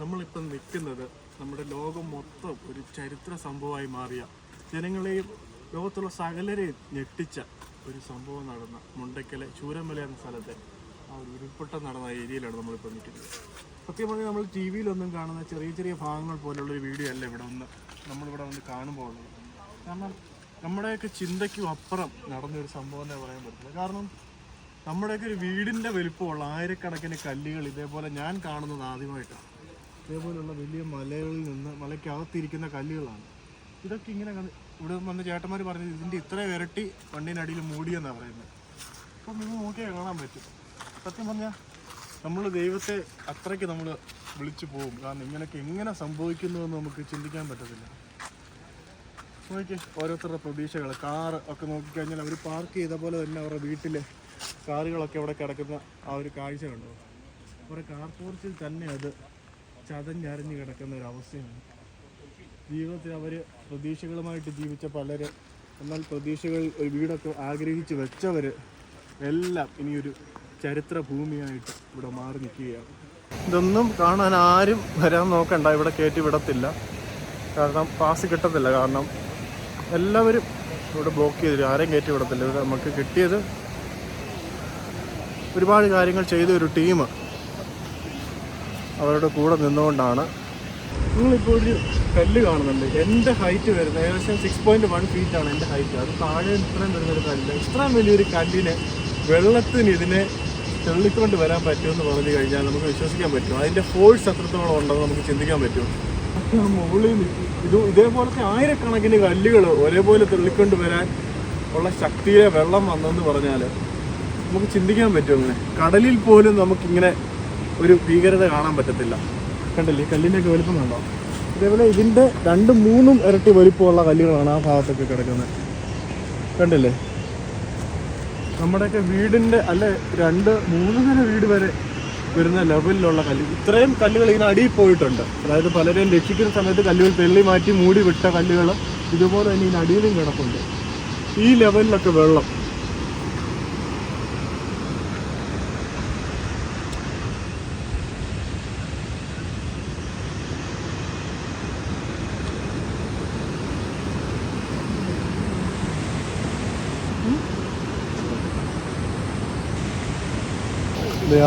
നമ്മളിപ്പം നിൽക്കുന്നത് നമ്മുടെ ലോകം മൊത്തം ഒരു ചരിത്ര സംഭവമായി മാറിയ ജനങ്ങളെയും ലോകത്തുള്ള സകലരെയും ഞെട്ടിച്ച ഒരു സംഭവം നടന്ന മുണ്ടയ്ക്കലെ ചൂരമല എന്ന സ്ഥലത്തെ ആ ഒരു ഉരുൾപൊട്ടം നടന്ന ഏരിയയിലാണ് നമ്മളിപ്പോൾ നിൽക്കുന്നത്. സത്യം പറഞ്ഞാൽ നമ്മൾ ടി വിയിലൊന്നും കാണുന്ന ചെറിയ ചെറിയ ഭാഗങ്ങൾ പോലുള്ള ഒരു വീഡിയോ അല്ല ഇവിടെ ഒന്ന് നമ്മളിവിടെ വന്ന് കാണുമ്പോൾ കാരണം നമ്മുടെയൊക്കെ ചിന്തയ്ക്കും അപ്പുറം നടന്നൊരു സംഭവം എന്നേ പറയാൻ പറ്റില്ല കാരണം നമ്മുടെയൊക്കെ ഒരു വീടിന്റെ വലിപ്പമുള്ള ആയിരക്കണക്കിന് കല്ലുകൾ ഇതേപോലെ ഞാൻ കാണുന്നത് ആദ്യമായിട്ടാണ്. ഇതേപോലുള്ള വലിയ മലകളിൽ നിന്ന് മലയ്ക്കകത്തിരിക്കുന്ന കല്ലുകളാണ്. ഇതൊക്കെ ഇങ്ങനെ ഇവിടെ വന്ന് ചേട്ടന്മാർ പറഞ്ഞത് ഇതിന്റെ ഇത്രയും ഇരട്ടി വണ്ടീനടിയിൽ മൂടിയെന്നാണ് പറയുന്നത്. അപ്പം നിങ്ങൾ നോക്കിയാൽ കാണാൻ പറ്റും. സത്യം പറഞ്ഞാൽ നമ്മൾ ദൈവത്തെ അത്രയ്ക്ക് നമ്മൾ വിളിച്ചു പോകും. കാരണം ഇങ്ങനെയൊക്കെ എങ്ങനെ സംഭവിക്കുന്നുവെന്ന് നമുക്ക് ചിന്തിക്കാൻ പറ്റത്തില്ല. നോക്കി ഓരോരുത്തരുടെ പ്രതീക്ഷകൾ കാർ ഒക്കെ നോക്കിക്കഴിഞ്ഞാൽ അവർ പാർക്ക് ചെയ്ത പോലെ തന്നെ അവരുടെ വീട്ടിലെ കാറുകളൊക്കെ അവിടെ കിടക്കുന്ന ആ ഒരു കാഴ്ച കണ്ടു? അവരുടെ കാർ പോർച്ചിൽ തന്നെ അത് ചതഞ്ഞരഞ്ഞ് കിടക്കുന്ന ഒരു അവസ്ഥയാണ്. ജീവിതത്തിൽ അവർ പ്രതീക്ഷകളുമായിട്ട് ജീവിച്ച പലര് എന്നാൽ പ്രതീക്ഷകൾ ഒരു വീടൊക്കെ ആഗ്രഹിച്ച് വെച്ചവർ എല്ലാം ഇനിയൊരു ചരിത്ര ഭൂമിയായിട്ട് ഇവിടെ മാറി നിൽക്കുകയാണ്. ഇതൊന്നും കാണാൻ ആരും വരാൻ നോക്കണ്ട. ഇവിടെ കയറ്റി വിടത്തില്ല. കാരണം പാസ് കിട്ടത്തില്ല. കാരണം എല്ലാവരും ഇവിടെ ബ്ലോക്ക് ചെയ്തിരും ആരെയും കയറ്റി വിടത്തില്ല. ഇവിടെ നമുക്ക് കിട്ടിയത് ഒരുപാട് കാര്യങ്ങൾ ചെയ്ത ഒരു ടീം അവരുടെ കൂടെ നിന്നുകൊണ്ടാണ് നിങ്ങളിപ്പോൾ ഒരു കല്ല് കാണുന്നുണ്ട്. എന്റെ ഹൈറ്റ് വരുന്നത് ഏകദേശം സിക്സ് പോയിന്റ് വൺ ഫീറ്റ് ആണ് എന്റെ ഹൈറ്റ് അത് താഴെ ഇത്രയും വരുന്നൊരു കല്ല്. ഇത്രയും വലിയൊരു കല്ലിനെ വെള്ളത്തിന് ഇതിനെ തെള്ളിക്കൊണ്ട് വരാൻ പറ്റുമെന്ന് പറഞ്ഞു കഴിഞ്ഞാൽ നമുക്ക് വിശ്വസിക്കാൻ പറ്റും. അതിന്റെ ഫോഴ്സ് എത്രത്തോളം ഉണ്ടെന്ന് നമുക്ക് ചിന്തിക്കാൻ പറ്റും. മുകളിൽ ഇത് ഇതേപോലത്തെ ആയിരക്കണക്കിന് കല്ലുകൾ ഒരേപോലെ തെള്ളിക്കൊണ്ട് വരാൻ ഉള്ള ശക്തിയെ വെള്ളം വന്നെന്ന് പറഞ്ഞാൽ നമുക്ക് ചിന്തിക്കാൻ പറ്റും അങ്ങനെ. കടലിൽ പോലും നമുക്കിങ്ങനെ ഒരു ഭീകരത കാണാൻ പറ്റത്തില്ല. കണ്ടില്ലേ? കല്ലിന്റെയൊക്കെ വലുപ്പം കണ്ടോ? ഇതേപോലെ ഇതിന്റെ രണ്ടും മൂന്നും ഇരട്ടി വലിപ്പമുള്ള കല്ലുകളാണ് ആ ഭാഗത്തൊക്കെ കിടക്കുന്നത്. കണ്ടില്ലേ? നമ്മുടെയൊക്കെ വീടിന്റെ അല്ലെ രണ്ട് മൂന്ന് നില വീട് വരെ വരുന്ന ലെവലിലുള്ള കല്ല്. ഇത്രയും കല്ലുകൾ ഇതിന് അടിയിൽ പോയിട്ടുണ്ട്. അതായത് പലരെയും രക്ഷിക്കുന്ന സമയത്ത് കല്ലുകൾ തെള്ളി മാറ്റി മൂടി വിട്ട കല്ലുകൾ ഇതുപോലെ തന്നെ ഇതിന് അടിയിലും കിടപ്പുണ്ട്. ഈ ലെവലിലൊക്കെ വെള്ളം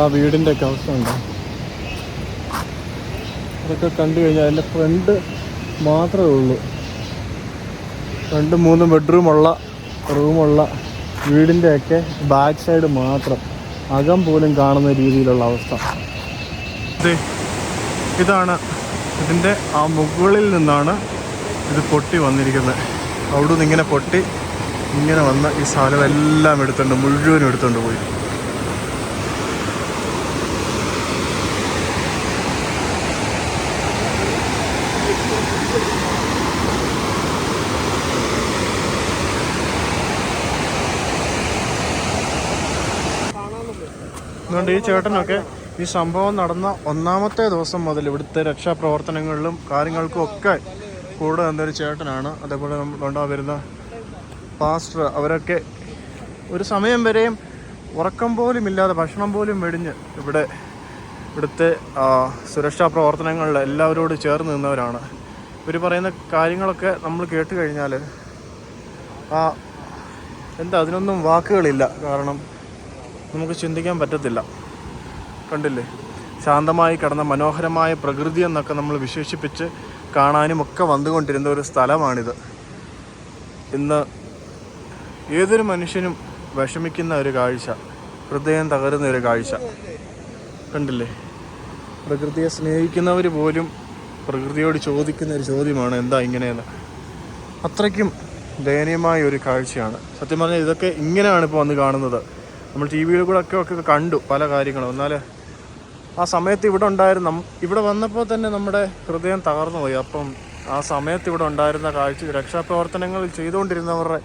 ആ വീടിന്റെ ഒക്കെ അവസ്ഥ ഉണ്ട് അതൊക്കെ കണ്ടു കഴിഞ്ഞാൽ അതിന്റെ ഫ്രണ്ട് മാത്രമേ ഉള്ളൂ. രണ്ട് മൂന്ന് ബെഡ്റൂമുള്ള റൂമുള്ള വീടിന്റെ ഒക്കെ ബാക്ക് സൈഡ് മാത്രം. അകം പോലും കാണുന്ന രീതിയിലുള്ള അവസ്ഥ. ഇതാണ് ഇതിന്റെ ആ മുകളിൽ നിന്നാണ് ഇത് പൊട്ടി വന്നിരിക്കുന്നത്. അവിടുന്ന് ഇങ്ങനെ പൊട്ടി ഇങ്ങനെ വന്ന് ഈ സാധനം എല്ലാം എടുത്തുകൊണ്ട് മുഴുവനും എടുത്തുകൊണ്ട് പോയി. അതുകൊണ്ട് ഈ ചേട്ടനൊക്കെ ഈ സംഭവം നടന്ന ഒന്നാമത്തെ ദിവസം മുതൽ ഇവിടുത്തെ രക്ഷാപ്രവർത്തനങ്ങളിലും കാര്യങ്ങൾക്കും ഒക്കെ കൂടെ നിന്നൊരു ചേട്ടനാണ്. അതേപോലെ നമ്മുടെ വരുന്ന പാസ്റ്റർ അവരൊക്കെ ഒരു സമയം വരെയും ഉറക്കം പോലും ഇല്ലാതെ ഭക്ഷണം പോലും വെടിഞ്ഞ് ഇവിടെ ഇവിടുത്തെ സുരക്ഷാ പ്രവർത്തനങ്ങളിൽ എല്ലാവരോട് ചേർന്ന് നിന്നവരാണ്. ഇവർ പറയുന്ന കാര്യങ്ങളൊക്കെ നമ്മൾ കേട്ട് കഴിഞ്ഞാൽ ആ എന്താ അതിനൊന്നും വാക്കുകളില്ല. കാരണം നമുക്ക് ചിന്തിക്കാൻ പറ്റത്തില്ല. കണ്ടില്ലേ? ശാന്തമായി കിടന്ന മനോഹരമായ പ്രകൃതി എന്നൊക്കെ നമ്മൾ വിശേഷിപ്പിച്ച് കാണാനും ഒക്കെ വന്നുകൊണ്ടിരുന്ന ഒരു സ്ഥലമാണിത്. ഇന്ന് ഏതൊരു മനുഷ്യനും വിഷമിക്കുന്ന ഒരു കാഴ്ച ഹൃദയം തകരുന്ന ഒരു കാഴ്ച. കണ്ടില്ലേ? പ്രകൃതിയെ സ്നേഹിക്കുന്നവർ പോലും പ്രകൃതിയോട് ചോദിക്കുന്ന ഒരു ചോദ്യമാണ് എന്താ ഇങ്ങനെയെന്ന്? അത്രയ്ക്കും ദയനീയമായ ഒരു കാഴ്ചയാണ്. സത്യം പറഞ്ഞാൽ ഇതൊക്കെ ഇങ്ങനെയാണ് ഇപ്പോൾ വന്ന് കാണുന്നത്. നമ്മൾ ടി വിയിൽ കൂടെ ഒക്കെ ഒക്കെ കണ്ടു പല കാര്യങ്ങളും. എന്നാൽ ആ സമയത്ത് ഇവിടെ ഉണ്ടായിരുന്ന ഇവിടെ വന്നപ്പോൾ തന്നെ നമ്മുടെ ഹൃദയം തകർന്നു പോയി. അപ്പം ആ സമയത്ത് ഇവിടെ ഉണ്ടായിരുന്ന കാഴ്ച രക്ഷാപ്രവർത്തനങ്ങൾ ചെയ്തുകൊണ്ടിരുന്നവരുടെ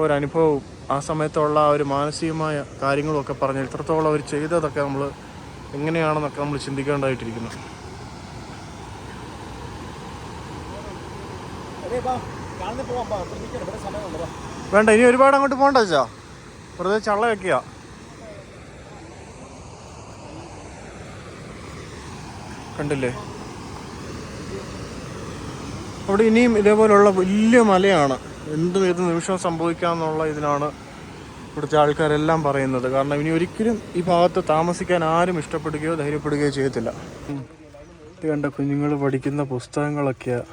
ഒരനുഭവവും ആ സമയത്തുള്ള ആ ഒരു മാനസികമായ കാര്യങ്ങളൊക്കെ പറഞ്ഞ് എത്രത്തോളം അവർ ചെയ്തതൊക്കെ നമ്മൾ എങ്ങനെയാണെന്നൊക്കെ നമ്മൾ ചിന്തിക്കേണ്ടതായിട്ടിരിക്കുന്നു. വേണ്ട ഇനി ഒരുപാട് അങ്ങോട്ട് പോകണ്ട വെച്ചാ വെറുതെ ചള്ള വെക്കുക കണ്ടില്ലേ? അവിടെ ഇനിയും ഇതേപോലുള്ള വലിയ മലയാണ്. എന്ത് ഏത് നിമിഷം സംഭവിക്കാമെന്നുള്ള ഇതിനാണ് ഇവിടുത്തെ ആൾക്കാരെല്ലാം പറയുന്നത്. കാരണം ഇനി ഒരിക്കലും ഈ ഭാഗത്ത് താമസിക്കാൻ ആരും ഇഷ്ടപ്പെടുകയോ ധൈര്യപ്പെടുകയോ ചെയ്യത്തില്ല. ഇത് കണ്ട കുഞ്ഞുങ്ങൾ പഠിക്കുന്ന പുസ്തകങ്ങളൊക്കെയാണ്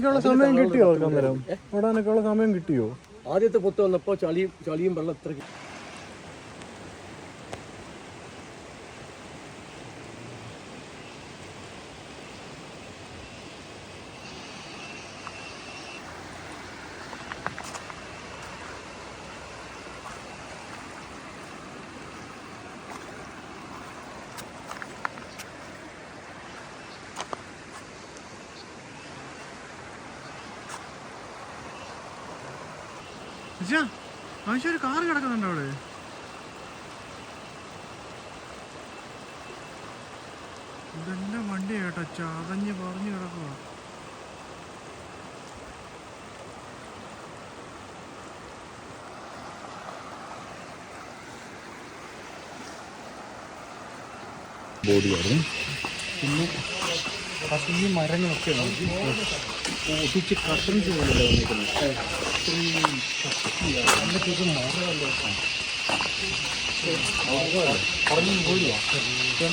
ഓടാനൊക്കെ ഉള്ള സമയം കിട്ടിയോ അന്നേരം ഓടാനൊക്കെയുള്ള സമയം കിട്ടിയോ? ആദ്യത്തെ പൊത്ത് വന്നപ്പോൾ ചളിയും ചളിയും വെള്ളം ആവശ്യം ഒരു കാറ് കിടക്കുന്നുണ്ടോ അവിടെ. ഇതെല്ലാം വണ്ടി കേട്ടോ ചതഞ്ഞ് പറഞ്ഞു കിടക്കുക ബോഡിയായിരുന്നു പക്ഷേ ഈ മരങ്ങളൊക്കെ ഒട്ടിച്ച് കട്ടൻസ് പോലല്ലേ വന്നിരിക്കുന്നത്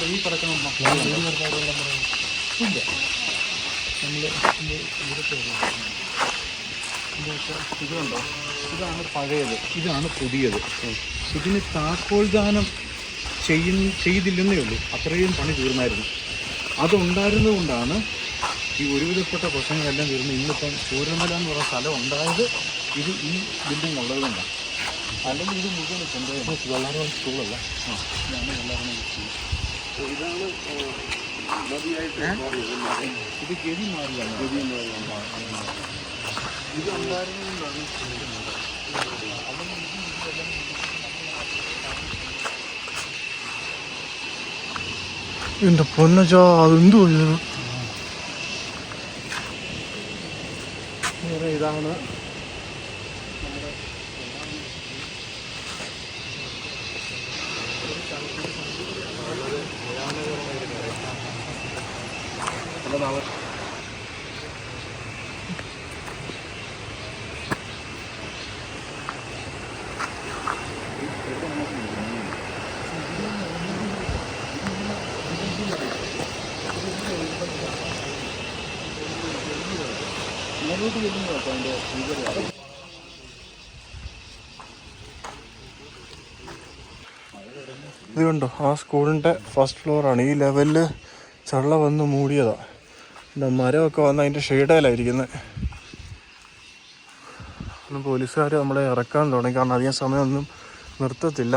ഈ കിടക്കുന്ന ഇതുണ്ടോ? ഇതാണ് പഴയത്. ഇതാണ് പുതിയത്. ഇതിന് താക്കോൽ ദാനം ചെയ്യുന്ന ചെയ്തില്ലെന്നേ ഉള്ളൂ. അത്രയും പണി തീർന്നായിരുന്നു. അതുണ്ടായിരുന്നുകൊണ്ടാണ് ഈ ഒരുവിധപ്പെട്ട പ്രശ്നങ്ങളെല്ലാം വരുന്നത് ഇന്നിപ്പം ചൂരമല എന്ന് പറയുന്ന സ്ഥലം ഉണ്ടായത് ഇത് ഈ ബിൽഡിംഗ് ഉള്ളത് കൊണ്ടാണ്. അല്ലെങ്കിൽ ഇത് മുഴുവൻ കൊണ്ടുപോയത് വെള്ളാറുകൾ സ്കൂളല്ല ആ. ഇതാണ് വെള്ളാറുകൾ സ്കൂൾ ഇതാണ് ഇത് ഗതി മാറിയാണ് ഗതി മാറിയാണ് ഇത് ഉണ്ടായിരുന്നുകൊണ്ടാണ് എന്റെ പൊന്നച്ചാ അതെന്തോ ഇത്? ഇതാണ് ഇത് കണ്ടോ? ആ സ്കൂളിന്റെ ഫസ്റ്റ് ഫ്ലോറാണ് ഈ ലെവലിൽ ചള്ള വന്ന് മൂടിയതാണ് എന്താ മരമൊക്കെ വന്ന് അതിന്റെ ഷെയ്ഡയിലായിരിക്കുന്നത് പോലീസുകാർ നമ്മളെ ഇറക്കാൻ തുടങ്ങി. കാരണം അധികം സമയമൊന്നും നിർത്തത്തില്ല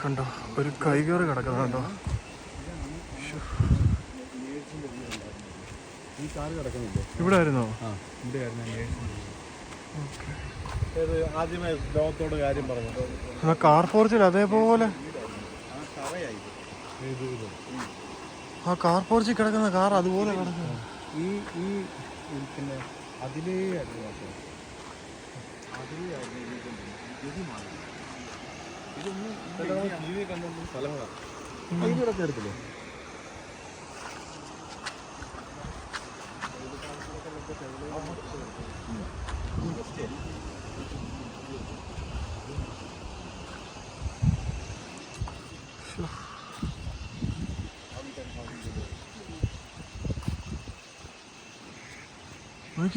കണ്ടോ ഒരു കൈകയറ് കിടക്കുന്നുണ്ടോ? ഇവിടെ ആയിരുന്നോ ആദ്യമേ ലോകത്തോട് കാര്യം പറഞ്ഞു. കാർ പോർച്ചിൽ അതേപോലെ. ആ കാർ പോർച്ചിൽ കിടക്കുന്ന കാർ അതുപോലെ കിടക്കുന്നു. ഈ ഈ പിന്നെ അതിലേ. അതിലേ ആയിരുന്നു ഈ കൊണ്ടുവന്നത്. ഗതി മാറി. ഇതൊന്നും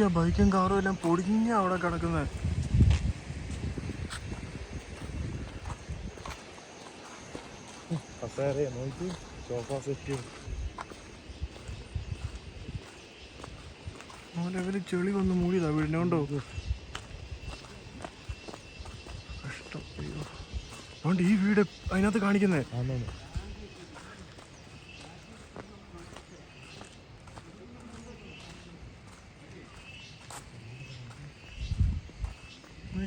ബൈക്കും കാറും എല്ലാം പൊടിഞ്ഞ അവിടെ കിടക്കുന്നത് കസേര നോക്കി സോഫ സെറ്റ് ലെവലിൽ ചെളി വന്ന് മൂടിയതാ വീടിനെ കൊണ്ടോ കഷ്ടം അയ്യോ അതുകൊണ്ട് ഈ വീട് അതിനകത്ത് കാണിക്കുന്നേ? ആന്നാണ്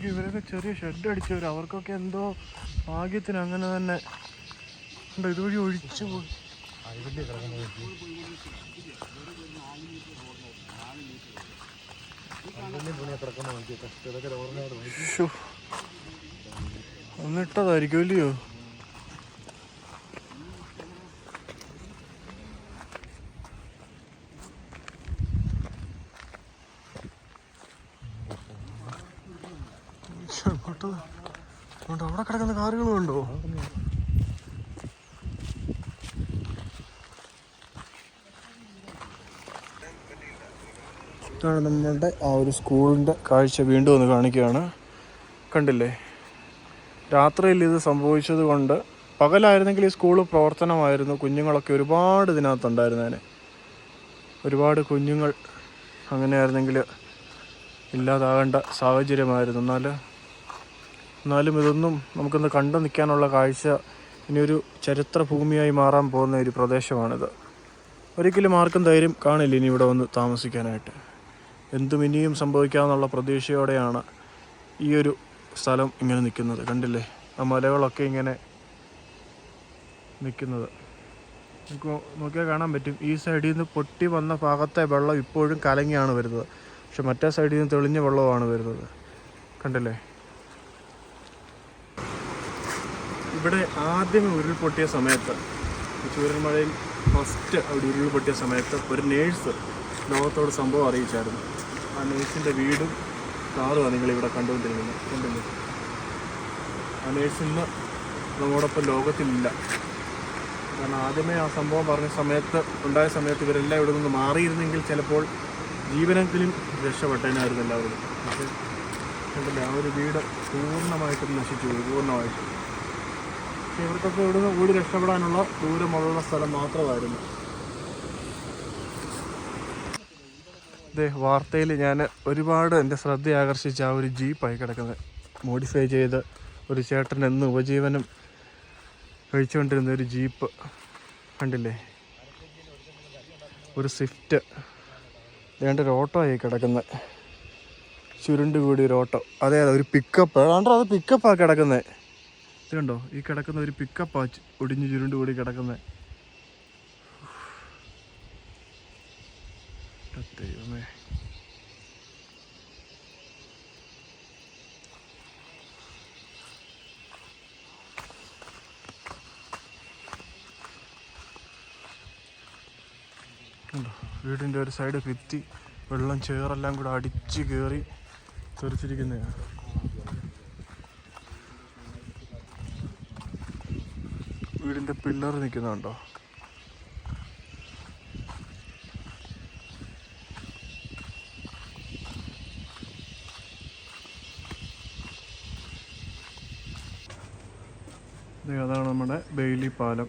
ഇവരൊക്കെ ചെറിയ ഷെഡ് അടിച്ചവർ അവർക്കൊക്കെ എന്തോ ഭാഗ്യത്തിന് അങ്ങനെ തന്നെ. ഉണ്ട് ഇതുവഴി ഒഴിച്ചു പോയി. അവിടെ കിടക്കുന്ന കാറുകളും ഉണ്ടോ ഇതാണ് നമ്മളുടെ ആ ഒരു സ്കൂളിന്റെ കാഴ്ച വീണ്ടും ഒന്ന് കാണിക്കുകയാണ്. കണ്ടില്ലേ? രാത്രിയിൽ ഇത് സംഭവിച്ചത് കൊണ്ട് പകലായിരുന്നെങ്കിൽ ഈ സ്കൂൾ പ്രവർത്തനമായിരുന്നു. കുഞ്ഞുങ്ങളൊക്കെ ഒരുപാട് ഇതിനകത്തുണ്ടായിരുന്നേനെ. ഒരുപാട് കുഞ്ഞുങ്ങൾ അങ്ങനെയായിരുന്നെങ്കിൽ ഇല്ലാതാകേണ്ട സാഹചര്യമായിരുന്നു. എന്നാൽ എന്നാലും ഇതൊന്നും നമുക്കൊന്ന് കണ്ടു നിൽക്കാനുള്ള കാഴ്ച ഇനിയൊരു ചരിത്ര ഭൂമിയായി മാറാൻ പോകുന്ന ഒരു പ്രദേശമാണിത്. ഒരിക്കലും ആർക്കും ധൈര്യം കാണില്ല ഇനി ഇവിടെ വന്ന് താമസിക്കാനായിട്ട്. എന്തും ഇനിയും സംഭവിക്കാമെന്നുള്ള പ്രതീക്ഷയോടെയാണ് ഈ ഒരു സ്ഥലം ഇങ്ങനെ നിൽക്കുന്നത്. കണ്ടില്ലേ? ആ മലകളൊക്കെ ഇങ്ങനെ നിൽക്കുന്നത്. നമുക്ക് നോക്കിയാൽ കാണാൻ പറ്റും. ഈ സൈഡിൽ നിന്ന് പൊട്ടി വന്ന ഭാഗത്തെ വെള്ളം ഇപ്പോഴും കലങ്ങിയാണ് വരുന്നത്. പക്ഷെ മറ്റേ സൈഡിൽ നിന്ന് തെളിഞ്ഞ വെള്ളമാണ് വരുന്നത്. കണ്ടില്ലേ? ഇവിടെ ആദ്യം ഉരുൾപൊട്ടിയ സമയത്ത് ഈ ചൂരൽമഴയിൽ ഫസ്റ്റ് അവിടെ ഉരുൾപൊട്ടിയ സമയത്ത് ഒരു നേഴ്സ് ലോകത്തോട് സംഭവം അറിയിച്ചായിരുന്നു. ആ നേഴ്സിന്റെ വീടും കാറുമാണ് നിങ്ങളിവിടെ കണ്ടുകൊണ്ടിരിക്കുന്നത്. കണ്ടില്ലേ? ആ നേഴ്സ് ഇന്ന് നമ്മോടൊപ്പം ലോകത്തിലില്ല. കാരണം ആദ്യമേ ആ സംഭവം പറഞ്ഞ സമയത്ത് ഉണ്ടായ സമയത്ത് ഇവരെല്ലാം ഇവിടെ നിന്ന് മാറിയിരുന്നെങ്കിൽ ചിലപ്പോൾ ജീവനെങ്കിലും രക്ഷപ്പെട്ടേനായിരുന്നു എല്ലാവരും. പക്ഷേ കണ്ടില്ലേ? ആ ഒരു വീട് പൂർണമായിട്ടും നശിച്ചു പോയി പൂർണമായിട്ടും. പക്ഷേ ഇവർക്കൊക്കെ ഇവിടുന്ന് ഓടി രക്ഷപ്പെടാനുള്ള ദൂരമുള്ള സ്ഥലം മാത്രമായിരുന്നു. ഇതേ വാർത്തയിൽ ഞാൻ ഒരുപാട് എന്റെ ശ്രദ്ധ ആകർഷിച്ച ആ ഒരു ജീപ്പായി കിടക്കുന്നത്. മോഡിഫൈ ചെയ്ത് ഒരു ചേട്ടൻ എന്ന് ഉപജീവനം കഴിച്ചുകൊണ്ടിരുന്ന ഒരു ജീപ്പ് കണ്ടില്ലേ? ഒരു സ്വിഫ്റ്റ് വേണ്ട ഒരു ഓട്ടോ ആയി കിടക്കുന്നത് ചുരുണ്ട് കൂടി ഒരു ഓട്ടോ. അതെ അതെ ഒരു പിക്കപ്പ് അതാണ്ട് അത് പിക്കപ്പാണ് കിടക്കുന്നത് ഇത് കണ്ടോ? ഈ കിടക്കുന്ന ഒരു പിക്കപ്പാ ഒടിഞ്ഞ് ചുരുണ്ട് കൂടി കിടക്കുന്നത് കണ്ടോ വീടിന്റെ ഒരു സൈഡ് ഭിത്തി വെള്ളം ചേറെല്ലാം കൂടെ അടിച്ച് കയറി തെറിച്ചിരിക്കുന്നതാണ് വീടിന്റെ പില്ലർ നിൽക്കുന്നുണ്ടോ അതാണ് നമ്മുടെ ബെയിലി പാലം.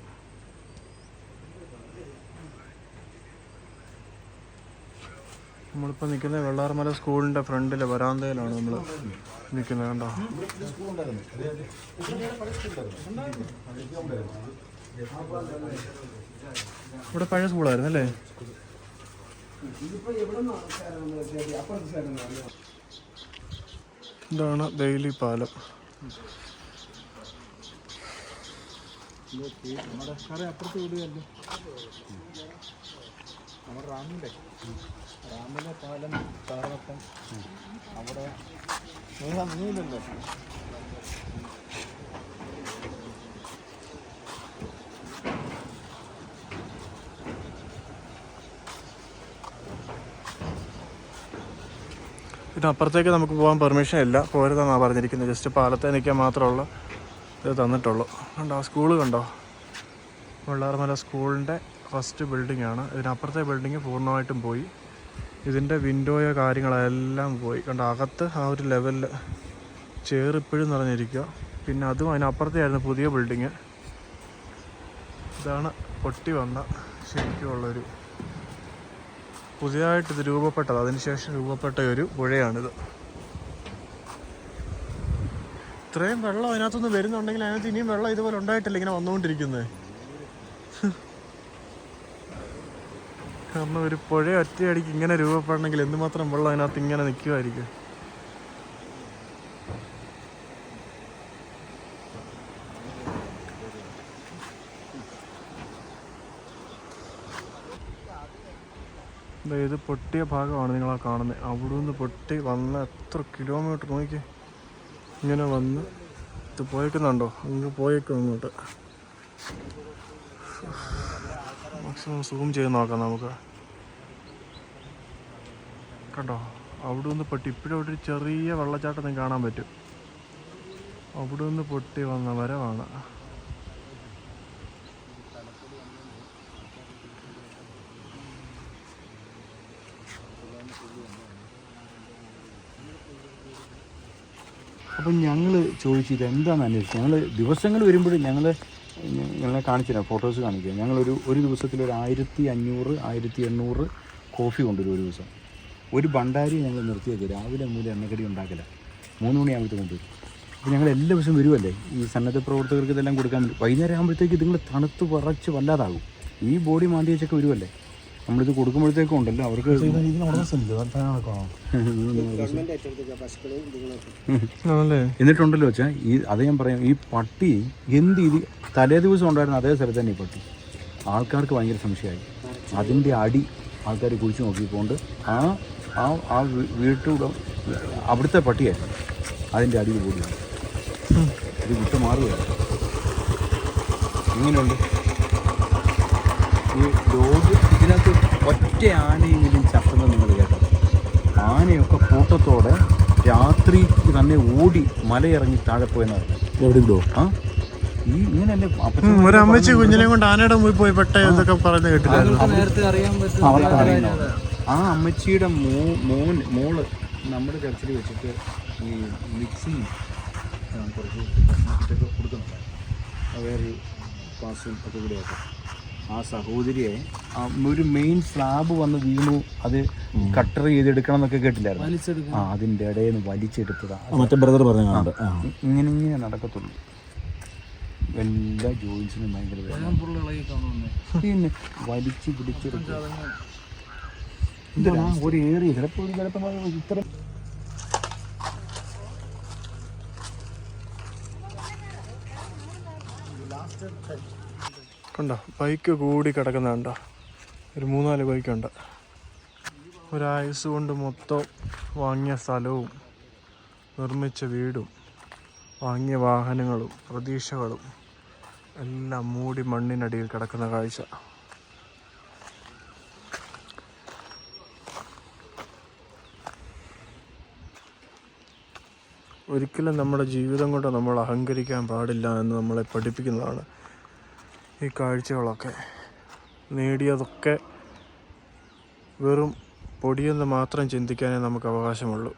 നമ്മളിപ്പോൾ നിൽക്കുന്നത് വെള്ളാർമല സ്കൂളിന്റെ ഫ്രണ്ടിലെ വരാന്തയിലാണ് നമ്മൾ നിൽക്കുന്നത് കണ്ടോ? ഇവിടെ പഴയ സ്കൂളായിരുന്നു അല്ലേ? ഇതാണ് ബെയിലി പാലം. അപ്പുറത്ത് വിടുകയല്ലോ നമ്മുടെ റാമിലെ റാമിലെ പാലം തകർന്നപ്പം അവിടെ നീ നീലല്ലോ? ഇതിനപ്പുറത്തേക്ക് നമുക്ക് പോകാൻ പെർമിഷൻ ഇല്ല. പോരുതെന്നാണ് പറഞ്ഞിരിക്കുന്നത്. ജസ്റ്റ് പാലത്തെ നിൽക്കാൻ മാത്രമുള്ള ഇത് തന്നിട്ടുള്ളൂ. കണ്ടോ? ആ സ്കൂൾ കണ്ടോ? വെള്ളാർമല സ്കൂളിന്റെ ഫസ്റ്റ് ബിൽഡിംഗ് ആണ്. ഇതിനപ്പുറത്തെ ബിൽഡിംഗ് പൂർണമായിട്ടും പോയി. ഇതിന്റെ വിൻഡോയോ കാര്യങ്ങളെല്ലാം പോയി. കണ്ട അകത്ത് ആ ഒരു ലെവലിൽ ചേറിപ്പോഴും നിറഞ്ഞിരിക്കുക പിന്നെ അതും അതിനപ്പുറത്തെയായിരുന്നു പുതിയ ബിൽഡിങ് ഇതാണ് പൊട്ടി വന്ന ശരിക്കുമുള്ളൊരു പുതിയതായിട്ട് ഇത് രൂപപ്പെട്ടത്. അതിനുശേഷം രൂപപ്പെട്ട ഒരു പുഴയാണിത്. ഇത്രയും വെള്ളം അതിനകത്തുനിന്ന് വരുന്നുണ്ടെങ്കിൽ അതിനകത്ത് ഇനിയും വെള്ളം ഇതുപോലെ ഉണ്ടായിട്ടില്ല ഇങ്ങനെ വന്നുകൊണ്ടിരിക്കുന്നത് കാരണം ഒരു പുഴ ഒറ്റയടിക്ക് ഇങ്ങനെ രൂപപ്പെടണമെങ്കിൽ എന്തുമാത്രം വെള്ളം അതിനകത്ത് ഇങ്ങനെ നിൽക്കുമായിരിക്കും? ഇത് പൊട്ടിയ ഭാഗമാണ് നിങ്ങൾ കാണുന്നത്. അവിടെ നിന്ന് പൊട്ടി വന്ന എത്ര കിലോമീറ്റർ നോക്കി ഇങ്ങനെ വന്ന് ഇത് പോയേക്കുന്നുണ്ടോ? അങ്ങ് പോയേക്കും അങ്ങോട്ട് മാക്സിമം സൂം ചെയ്ത് നോക്കാം നമുക്ക്. കണ്ടോ? അവിടെ നിന്ന് പൊട്ടി. ഇപ്പോഴും അവിടെ ഒരു ചെറിയ വെള്ളച്ചാട്ടം കാണാൻ പറ്റും. അവിടെ നിന്ന് പൊട്ടി വന്ന വരവാണ് അപ്പം ഞങ്ങൾ ചോദിച്ചു ഇത് എന്താണെന്ന് അന്വേഷിച്ചു. ഞങ്ങൾ ദിവസങ്ങൾ വരുമ്പോഴും ഞങ്ങൾ ഞങ്ങളെ കാണിച്ചുതരാം ഫോട്ടോസ് കാണിക്കുക ഞങ്ങളൊരു ഒരു ദിവസത്തിൽ ഒരു ആയിരത്തി അഞ്ഞൂറ് ആയിരത്തി എണ്ണൂറ് കോഫി കൊണ്ടുവരും ഒരു ദിവസം. ഒരു ഭണ്ടാരി ഞങ്ങൾ നിർത്തിയത് രാവിലെ മൂലം എണ്ണക്കടി ഉണ്ടാക്കില്ല മൂന്ന് മണിയാകുമ്പോഴത്തേക്ക് കൊണ്ടുവരും. അപ്പോൾ ഞങ്ങൾ എല്ലാ ദിവസവും വരുമല്ലേ ഈ സന്നദ്ധ പ്രവർത്തകർക്ക് ഇതെല്ലാം കൊടുക്കാൻ വൈകുന്നേരം ആകുമ്പോഴത്തേക്ക് ഇതുങ്ങൾ തണുത്ത് പറച്ച് വല്ലാതാകും. ഈ ബോഡി മാന്തി വെച്ചൊക്കെ വരുമല്ലേ നമ്മളിത് കൊടുക്കുമ്പോഴത്തേക്കും ഉണ്ടല്ലോ അവർക്ക് എന്നിട്ടുണ്ടല്ലോ വെച്ചാൽ ഈ അത് ഞാൻ പറയാം ഈ പട്ടി എന്ത് ഇത് തലേ ദിവസം ഉണ്ടായിരുന്ന അതേ സ്ഥലത്ത് തന്നെ ഈ പട്ടി. ആൾക്കാർക്ക് ഭയങ്കര സംശയമായി. അതിന്റെ അടി ആൾക്കാർ കുഴിച്ചു നോക്കിക്കൊണ്ട് ആ ആ ആ വീട്ടുടം അവിടുത്തെ പട്ടിയായിരുന്നു. അതിന്റെ അടിയിൽ കൂടി ഇത് വിട്ട് മാറുകയാണ്. ഇങ്ങനെയുണ്ട്. ഈ ഡോഗ് ഇതിനകത്ത് ഒറ്റ ആനയെങ്കിലും ചത്തുന്നത് നിങ്ങൾ കേട്ടോ ആനയൊക്കെ കൂട്ടത്തോടെ രാത്രി തന്നെ ഓടി മലയിറങ്ങി താഴെ പോയെന്നാണ് പറഞ്ഞു. എവിടെ വിടോ ആ ഈ ഇങ്ങനെയല്ലേ അമ്മച്ചി കുഞ്ഞിനെ കൊണ്ട് ആനയുടെ മുമ്പിൽ പോയി പെട്ട ഇതൊക്കെ പറഞ്ഞു കേട്ടില്ല. ആ അമ്മച്ചിയുടെ മോ മോൻ മോൾ നമ്മുടെ ചർച്ചിൽ വെച്ചിട്ട് ഈ മിക്സി കുറച്ച് കൊടുക്കുന്നുണ്ട്. വേറൊരു പാസും ഒക്കെ കൂടെ ആയിട്ട് ആ സഹോദരിയെ ഒരു മെയിൻ സ്ലാബ് വന്ന് വീണു. അത് കട്ടർ ചെയ്തെടുക്കണം എന്നൊക്കെ കേട്ടില്ലായിരുന്നു? ആ അതിന്റെ ഇടയിൽ നിന്ന് വലിച്ചെടുത്തതാ. മറ്റേ ബ്രദർ പറഞ്ഞു ഇങ്ങനെ ഇങ്ങനെ നടക്കത്തുള്ളൂ. എല്ലാ ജോയിൻസിനും ഭയങ്കര. പിന്നെ വലിച്ചു പിടിച്ചെടുക്കും ഒരു ഏറിയ ചിലപ്പോൾ ഒരു ചിലപ്പോൾ ഇത്ര കണ്ടോ? ബൈക്ക് കൂടി കിടക്കുന്ന കണ്ടോ? ഒരു മൂന്നാൽ ബൈക്കുണ്ട്. ഒരായുസ് കൊണ്ട് മൊത്തം വാങ്ങിയ സ്ഥലവും നിർമ്മിച്ച വീടും വാങ്ങിയ വാഹനങ്ങളും പ്രതീക്ഷകളും എല്ലാം മൂടി മണ്ണിനടിയിൽ കിടക്കുന്ന കാഴ്ച. ഒരിക്കലും നമ്മുടെ ജീവിതം കൊണ്ട് നമ്മൾ അഹങ്കരിക്കാൻ പാടില്ല എന്ന് നമ്മളെ പഠിപ്പിക്കുന്നതാണ് ഈ കാഴ്ചകളൊക്കെ നേടിയതൊക്കെ വെറും പൊടിയെന്ന് മാത്രം ചിന്തിക്കാനേ നമുക്ക് അവകാശമുള്ളൂ.